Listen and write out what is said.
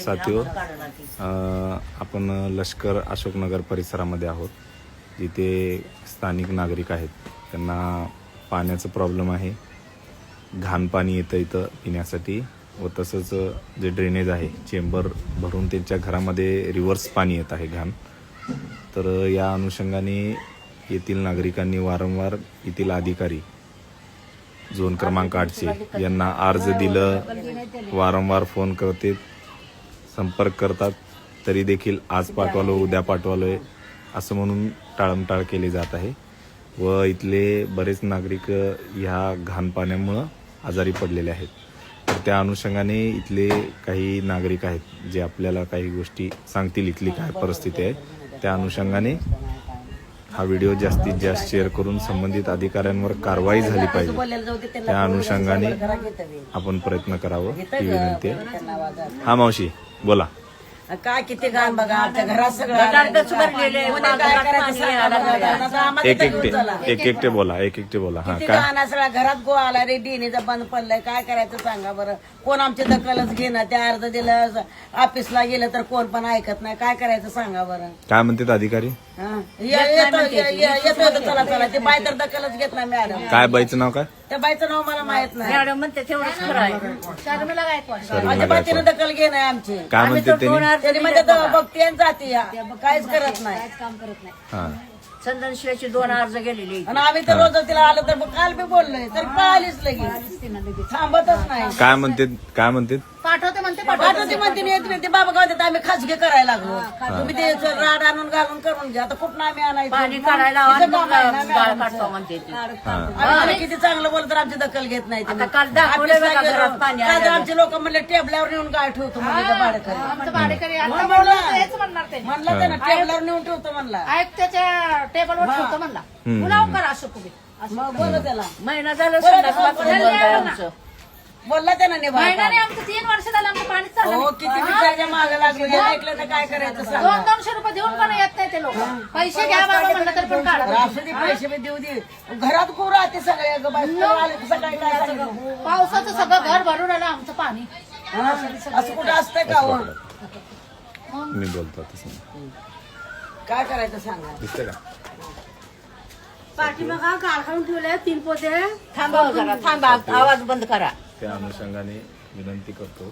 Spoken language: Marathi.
साथीवर आपण लष्कर अशोकनगर परिसरामध्ये आहोत. जिथे स्थानिक नागरिक आहेत. त्यांना पाण्याचं प्रॉब्लेम आहे. घाण पाणी येतं इथं पिण्यासाठी व तसंच जे ड्रेनेज आहे चेंबर भरून त्यांच्या घरामध्ये रिव्हर्स पाणी येत आहे घाण. तर या अनुषंगाने येथील नागरिकांनी वारंवार येथील अधिकारी झोन क्रमांक आठचे यांना अर्ज दिलं वारंवार फोन करते संपर्क करतात तरी देखील आज पाठवालो उद्या पाठवालोय असं म्हणून टाळमटाळ केली जात आहे. व इथले बरेच नागरिक ह्या घाण पाण्यामुळं आजारी पडलेले आहेत. तर त्या अनुषंगाने इथले काही नागरिक आहेत जे आपल्याला काही गोष्टी सांगतील इथली काय परिस्थिती आहे त्या अनुषंगाने हा व्हिडिओ जास्तीत जास्त शेअर करून संबंधित अधिकाऱ्यांवर कारवाई झाली पाहिजे. त्या अनुषंगाने आपण प्रयत्न करावं ही विनंती आहे. हा मावशी. बोला. काय किती घाण बघा आमच्या घरात सगळं काय करायचं आम्हाला एक एकटे चला. एक एकटे बोला एक एकटे बोला. हा किती काय? आहे सगळा घरात गो आला रे डीनीचा बंद पडलाय. काय करायचं सांगा बरं? कोण आमची दखलच घेणार त्या अर्ज दिलं ऑफिसला गेलं तर कोण पण ऐकत नाही. काय करायचं सांगा बरं? काय म्हणतात अधिकारी? येतो ये- ये- येतो येतो चला चला. ते बाय तर दखलच घेत नाही मॅडम. काय बाईचं नाव काय? त्या बायचं नाव मला माहीत नाही. मॅडम म्हणते तेवढंच खरं आहे. अजिबात तिने दखल घे नाही आमची. काय म्हणते त्यांनी? म्हणजे बघते आणि जाते या. काहीच करत नाही. काम करत नाही. हा. संदनशिवाची दोन अर्ज गेलेली. आणि आम्ही तर रोज तिला आलो तर मग काल बी बोललोय. तर पाहिलीच लगेच. थांबतच नाही. काय म्हणते काय म्हणते? म्हणते नाही येत नाही. ते बाबा गावात आम्ही खाजगी करायला लागलो. तुम्ही ते राड आणून घालून करून घ्या. आता कुठं आम्ही आणायचं? पाणी काढायला लावा तिचं आणि काम आहे ना मग गाळ मॅडमचं. काढतो म्हणते ती. आम्ही त्याला किती चांगलं बोलतो तर आमची दखल घेत नाही ते. आता काल दाखवलंय ऑफिसला बघा गेलो. घरात पाणी काय तर आलेलं. आमचे लोक म्हणले टेबलावर नेऊन गाळ ठेवतो म्हणजे भाडेकरी आमचं भाडेकरी आता म्हणून म्हणलं म्हणलं. हेच म्हणणार ते. म्हणलं त्यानं टेबलावर नेऊन ठेवतो म्हणला. ऐक त्याच्या टेबलवर ठेवतो म्हणला. पुलाव करा असं तुम्ही मग बोला त्याला. महिना झालं संडास बाथरूम बंद आहे आमचं. बोलला त्यानं निभाव महिन्याने आमचं तीन वर्ष झालं आमचं पाणी चाललं हो नाही. किती विचाराच्या मागे लागलो हे ऐकलं तर काय करायचं सांगा. दोन दोनशे रुपये देऊन पण येत नाही ते लोक. पैसे घ्या बाबा म्हणलं तर पण नाही. असू दे पैसे बी देऊ दे. घरात को राहते सगळे? ग बाई. सगळे आले की सकाळी काय सांगितलं? पावसाचं सगळं घर भरून आलं आमचं पाणी. हा? असं कुठं असतंय का हो? मी बोलतो काय करायचं सांगा? दिसतंय का? पाठीमागा गाळ काढून ठेवले तीन पोते. थांबा जरा थांबा. आवाज बंद करा. त्या अनुषंगाने विनंती करतो.